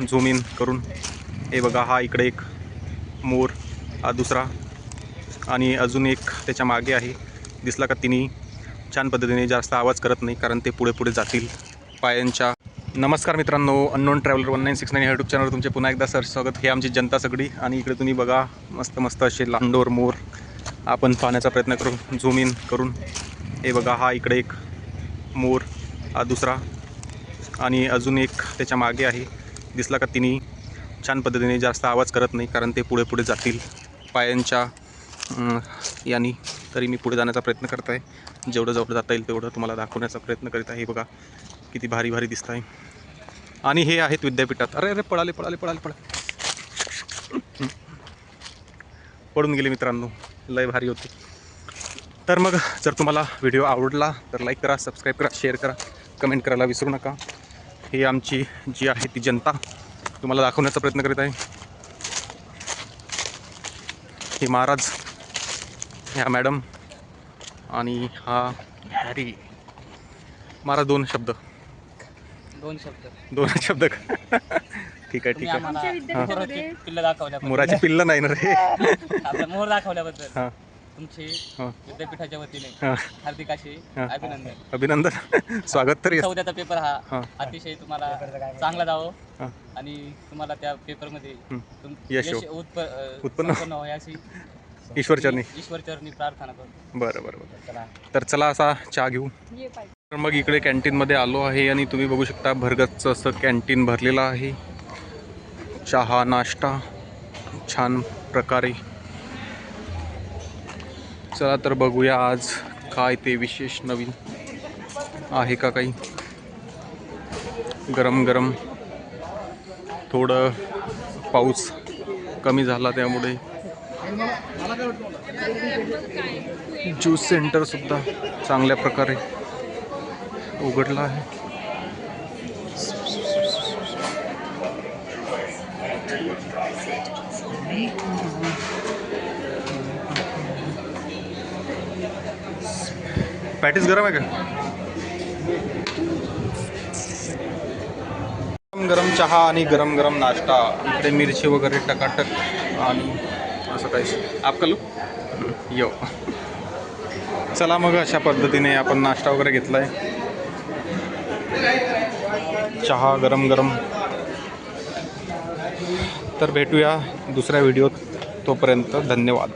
Zoom in करून. हे बघा हा इकडे एक मोर हा दुसरा. आणि अजून एक त्याच्यामागे आहे. दिसला का तिन्ही छान पद्धतीने जास्त आवाज करत नाही कारण ते पुढे पुढे जातील पायांच्या. नमस्कार मित्रांनो unknown traveller one nine six nine YouTube चॅनलवर तुमचे पुन्हा एकदा सर स्वागत. हे आमची जनता सगळी. आणि इकडे तुम्ही बघा मस्त मस्त असे लांडोर मोर. आपण पाहण्याचा प्रयत्न करू झूम इन करून. हे बघा हा इकडे एक मोर हा दुसरा. आणि अजून एक त्याच्यामागे आहे. दिसला का तिन्ही छान पद्धतीने जास्त आवाज करत नाही कारण ते पुढे पुढे जातील. पायांच्या यानी तरी मी पुढे जाण्याचा प्रयत्न करत आहे जेवढं जवळ जाता येईल तेवढं तुम्हाला दाखवण्याचा प्रयत्न करीत आहे. बघा किती भारी भारी दिसत आहे आणि हे आहेत विद्यापीठात. अरे अरे पळाले पळाले पळाले पळा पडून गेले मित्रांनो. लय भारी होते. तर मग जर तुम्हाला व्हिडिओ आवडला तर लाईक करा सबस्क्राईब करा शेअर करा. कमेंट करायला विसरू नका. ही आमची जी आहे ती जनता. तुम्हाला दाखवण्याचा प्रयत्न करीत आहे. हे महाराज ह्या मॅडम आणि हा हॅरी. महाराज दोन शब्द. दोन शब्द. दोन शब्द? ठीक आहे ठीक आहे. मोराची पिल्ल दाखवल्याबद्दल मोराची पिल्लं नाही ना रे. मोर दाखवल्याबद्दल. हां. तुमचे हां. विद्यापीठाच्या वतीने हां. हार्दिक असे हा. अभिनंदन. अभिनंदन. स्वागत तरी चौथ्याचा पेपर हा. हा. अतिशय तुम्हाला चांगला जावं. हां. आणि तुम्हाला त्या पेपरमध्ये हं. तुम- यश यश हो. उत्प- अ, उत्पन्न. संपन्न व्हावे अशी ईश्वरचरणी. ईश्वरचरणी प्रार्थना करतो बरं बरं बरं. तर चला असा चहा घेऊ. तर मग इकडे कॅन्टीनमध्ये आलो आहे आणि तुम्ही बघू शकता भरगतचं असं कॅन्टीन भरलेलं आहे. चहा नाश्ता छान प्रकारे. चला तर बघूया आज काय ते विशेष नवीन आहे का काही? गरम गरम थोडं पाऊस कमी झाला त्यामुळे. ज्यूस सेंटरसुद्धा चांगल्या प्रकारे उघडला आहे. पॅटीस गरम आहे का? गरम गरम चहा आणि गरम गरम नाश्ता इकडे मिरची वगैरे टकाटक आणि असं काही आप लुक? यो. चला मग अशा पद्धतीने आपण नाश्ता वगैरे घेतला आहे चहा गरम गरम. तर भेटूया दुसऱ्या व्हिडिओत. तोपर्यंत धन्यवाद.